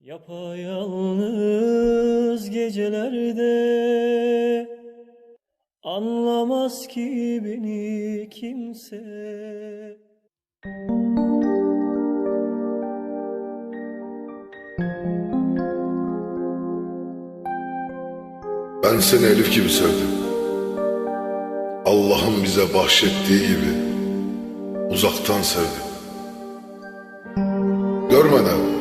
Yapayalnız gecelerde Anlamaz ki beni kimse Ben seni Elif gibi sevdim. Allah'ın bize bahşettiği gibi uzaktan sevdim. Görmeden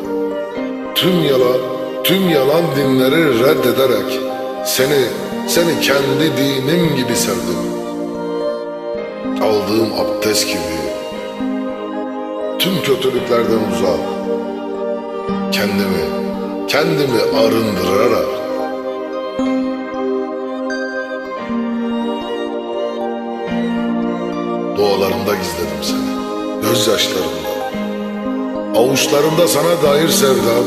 tüm yalan, tüm yalan dinleri reddederek seni, seni kendi dinim gibi sevdim. Aldığım abdest gibi tüm kötülüklerden uzak kendimi, kendimi arındırarak Dualarımda gizledim seni. Gözyaşlarımda. Avuçlarımda sana dair sevdam.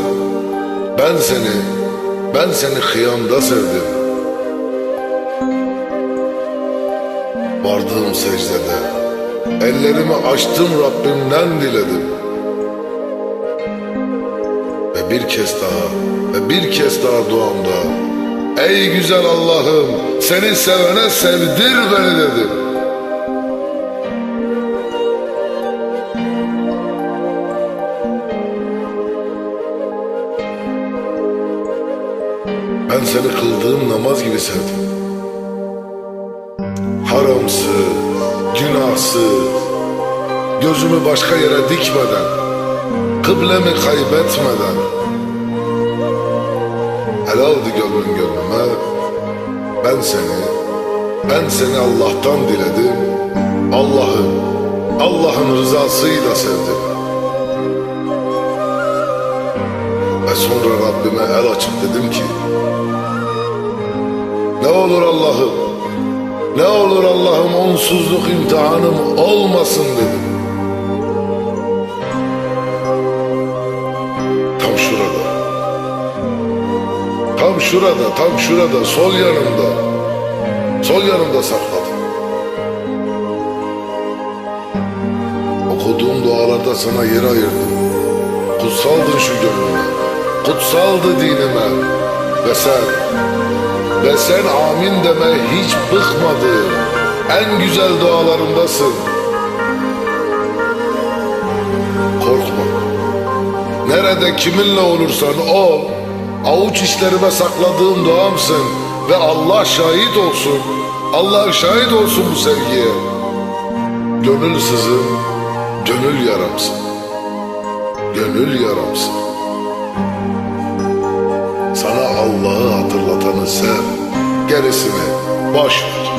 Ben seni, ben seni kıyamda sevdim. Vardığım secdede ellerimi açtım Rabbimden diledim. Ve bir kez daha ve bir kez daha duamda Ey güzel Allah'ım seni sevene sevdir beni dedim. Ben seni kıldığım namaz gibi sevdim. Haramsı, günahsız, gözümü başka yere dikmeden, kıblemi kaybetmeden, helaldi gönlüm gönlüme, ben seni, ben seni Allah'tan diledim, Allah'ın, Allah'ın rızasıyla sevdim. Ve sonra Rabbime el açıp dedim ki Ne olur Allah'ım Ne olur Allah'ım onsuzluk imtihanım olmasın dedim. Tam şurada. Tam şurada tam şurada sol yanımda. Sol yanımda sakladım. Okuduğum dualarda sana yer ayırdım. Kutsaldın şu gönlüme. Kutsaldı dinime. Ve sen Ve sen amin deme hiç bıkmadın En güzel dualarımdasın. Korkma. Nerede kiminle olursan ol Avuç işlerime sakladığım duamsın Ve Allah şahit olsun. Allah şahit olsun bu sevgiye. Gönül sızım Gönül yaramsın. Gönül yaramsın. Sana Allah'ı hatırlatanı sev, gerisini boş ver.